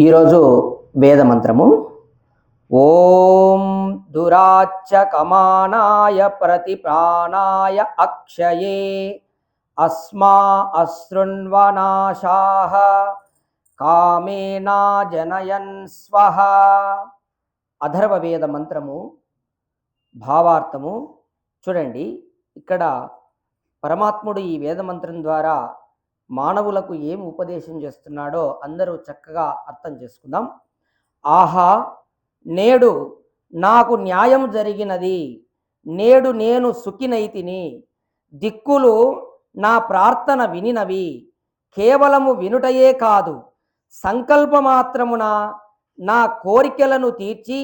ఈరోజు వేదమంత్రము. ఓం దురాచ కమానాయ ప్రతిప్రాణాయ అక్షయే అస్మా అశృణ్వనాశాహ కామేనా జనయన్ స్వహ అధర్వ వేద మంత్రము భావార్థము. చూడండి ఇక్కడ పరమాత్ముడు ఈ వేదమంత్రం ద్వారా మానవులకు ఏం ఉపదేశం చేస్తున్నాడో అందరూ చక్కగా అర్థం చేసుకుందాం. ఆహా నేడు నాకు న్యాయం జరిగినది. నేడు నేను సుఖినైతిని దిక్కులు నా ప్రార్థన వినినవి. కేవలము వినుటయే కాదు సంకల్పమాత్రమున నా కోరికలను తీర్చి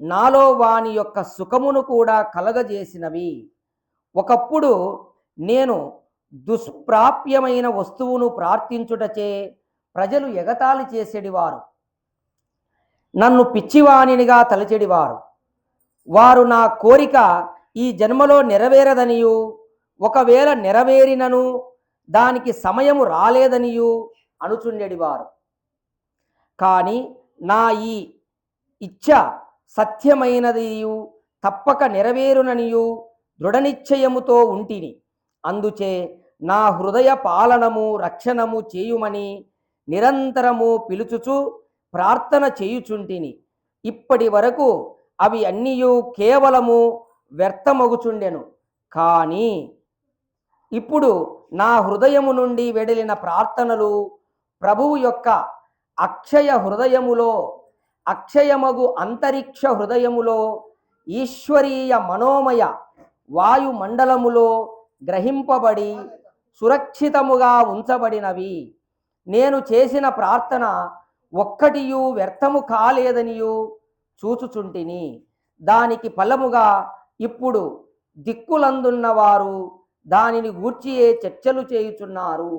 నాలో వాని యొక్క సుఖమును కూడా కలగజేసినవి. ఒకప్పుడు నేను దుష్ప్రాప్యమైన వస్తువును ప్రార్థించుటచే ప్రజలు ఎగతాళి చేసేడివారు. నన్ను పిచ్చివాణినిగా తలచెడివారు. వారు నా కోరిక ఈ జన్మలో నెరవేరదనియు. ఒకవేళ నెరవేరినను దానికి సమయము రాలేదనియు అనుచుండెడివారు. కానీ నా ఈ ఇచ్ఛ సత్యమైనదియు తప్పక నెరవేరుననియు దృఢనిశ్చయముతో ఉంటిని. అందుచే నా హృదయ పాలనము రక్షణము చేయుమని నిరంతరము పిలుచుచు ప్రార్థన చేయుచుంటిని. ఇప్పటి వరకు అవి అన్నీయు కేవలము వ్యర్థమగుచుండెను. కానీ ఇప్పుడు నా హృదయము నుండి వెడలిన ప్రార్థనలు ప్రభువు యొక్క అక్షయ హృదయములో అక్షయమగు అంతరిక్ష హృదయములో ఈశ్వరీయ మనోమయ వాయుమండలములో గ్రహింపబడి సురక్షితముగా ఉంచబడినవి. నేను చేసిన ప్రార్థన ఒక్కటియు వ్యర్థము కాలేదనియు చూచుచుంటిని. దానికి ఫలముగా ఇప్పుడు దిక్కులందున్నవారు దానిని గూర్చియే చర్చలు చేయుచున్నారు.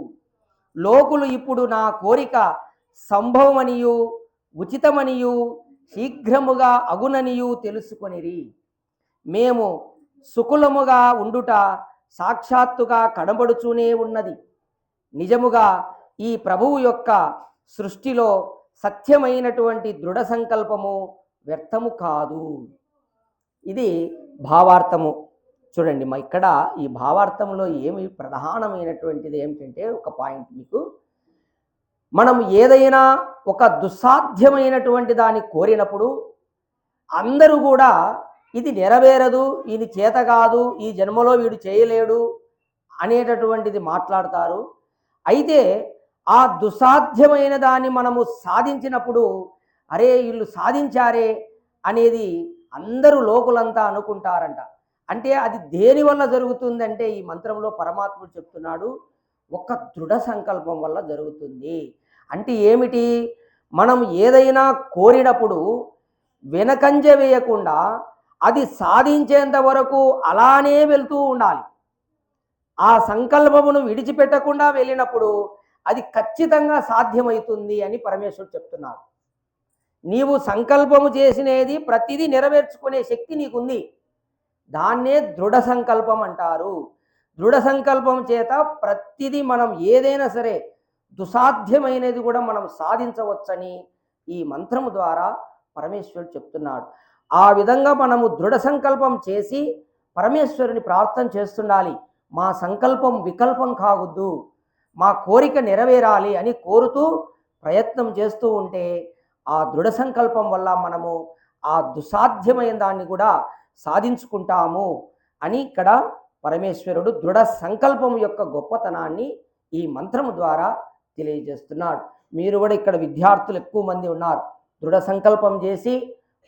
లోకులు ఇప్పుడు నా కోరిక సంభవమనియు ఉచితమనియు శీఘ్రముగా అగుననియు తెలుసుకొనిరి. మేము సుకులముగా ఉండుట సాక్షాత్తుగా కనబడుచూనే ఉన్నది. నిజముగా ఈ ప్రభువు యొక్క సృష్టిలో సత్యమైనటువంటి దృఢ సంకల్పము వ్యర్థము కాదు. ఇది భావార్థము. చూడండి మా ఇక్కడ ఈ భావార్థంలో ఏమి ప్రధానమైనటువంటిది ఏమిటంటే ఒక పాయింట్ మీకు. మనం ఏదైనా ఒక దుస్సాధ్యమైనటువంటి దాన్ని కోరినప్పుడు అందరూ కూడా ఇది నెరవేరదు ఇది చేత కాదు ఈ జన్మలో వీడు చేయలేడు అనేటటువంటిది మాట్లాడతారు. అయితే ఆ దుస్సాధ్యమైన దాన్ని మనము సాధించినప్పుడు అరే వీళ్ళు సాధించారే అనేది అందరూ లోకులంతా అనుకుంటారంట. అంటే అది దేని వల్ల జరుగుతుందంటే ఈ మంత్రంలో పరమాత్ముడు చెప్తున్నాడు ఒక దృఢ సంకల్పం వల్ల జరుగుతుంది. అంటే ఏమిటి? మనం ఏదైనా కోరినప్పుడు వెనకంజ వేయకుండా అది సాధించేంత వరకు అలానే వెళ్తూ ఉండాలి. ఆ సంకల్పమును విడిచిపెట్టకుండా వెళ్ళినప్పుడు అది ఖచ్చితంగా సాధ్యమవుతుంది అని పరమేశ్వరుడు చెప్తున్నాడు. నీవు సంకల్పము చేసినది ప్రతిదీ నెరవేర్చుకునే శక్తి నీకుంది. దాన్నే దృఢ సంకల్పం అంటారు. దృఢ సంకల్పం చేత ప్రతిదీ మనం ఏదైనా సరే దుసాధ్యమైనది కూడా మనం సాధించవచ్చని ఈ మంత్రము ద్వారా పరమేశ్వరుడు చెప్తున్నాడు. ఆ విధంగా మనము దృఢ సంకల్పం చేసి పరమేశ్వరుని ప్రార్థన చేస్తుండాలి. మా సంకల్పం వికల్పం కావద్దు. మా కోరిక నెరవేరాలి అని కోరుతూ ప్రయత్నం చేస్తూ ఉంటే ఆ దృఢ సంకల్పం వల్ల మనము ఆ దుసాధ్యమైన దాన్ని కూడా సాధించుకుంటాము అని ఇక్కడ పరమేశ్వరుడు దృఢ సంకల్పం యొక్క గొప్పతనాన్ని ఈ మంత్రము ద్వారా తెలియజేస్తున్నాడు. మీరు కూడా ఇక్కడ విద్యార్థులు ఎక్కువ మంది ఉన్నారు. దృఢ సంకల్పం చేసి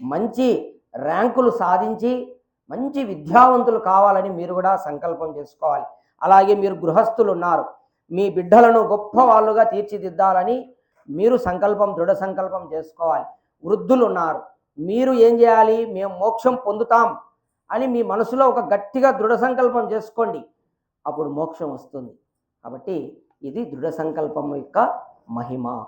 మంచి ర్యాంకులు సాధించి మంచి విద్యావంతులు కావాలని మీరు కూడా సంకల్పం చేసుకోవాలి. అలాగే మీరు గృహస్థులు ఉన్నారు మీ బిడ్డలను గొప్ప వాళ్ళుగా తీర్చిదిద్దాలని మీరు సంకల్పం దృఢ సంకల్పం చేసుకోవాలి. వృద్ధులు ఉన్నారు మీరు ఏం చేయాలి? మేము మోక్షం పొందుతాం అని మీ మనసులో ఒక గట్టిగా దృఢ సంకల్పం చేసుకోండి. అప్పుడు మోక్షం వస్తుంది. కాబట్టి ఇది దృఢ సంకల్పం యొక్క మహిమ.